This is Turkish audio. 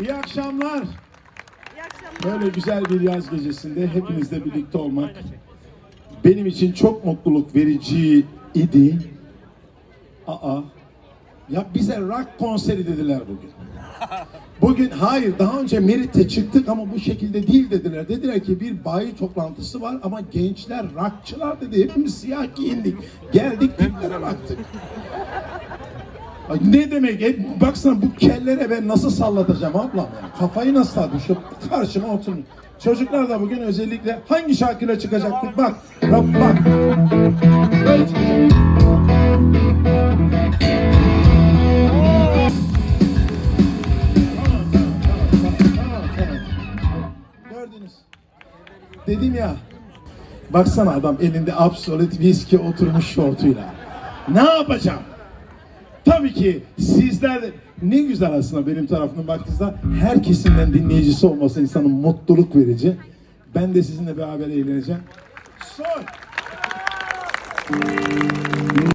İyi akşamlar. İyi akşamlar. Böyle güzel bir yaz gecesinde hepinizle birlikte olmak benim için çok mutluluk verici idi. Aa, ya bize rock konseri dediler bugün. Bugün hayır daha önce Merit'e çıktık ama bu şekilde değil dediler. Dediler ki bir bayi toplantısı var ama gençler rockçılar dedi. Hepimiz siyah giyindik. Geldik tiplere baktık. Ne demek? E, baksana bu kellere ben nasıl sallatacağım ablam ya? Kafayı nasıl sallatayım? Şu karşıma oturun. Çocuklar da bugün özellikle hangi şarkıyla çıkacaktık? Bak, bak, bak. Gördünüz. Dedim ya. Baksana adam elinde Absolut viski oturmuş şortuyla. Ne yapacağım? Tabii ki sizler ne güzel aslında benim tarafımdan baktığınızda her kesimden dinleyicisi olması insanın mutluluk verici. Ben de sizinle beraber eğleneceğim. Son.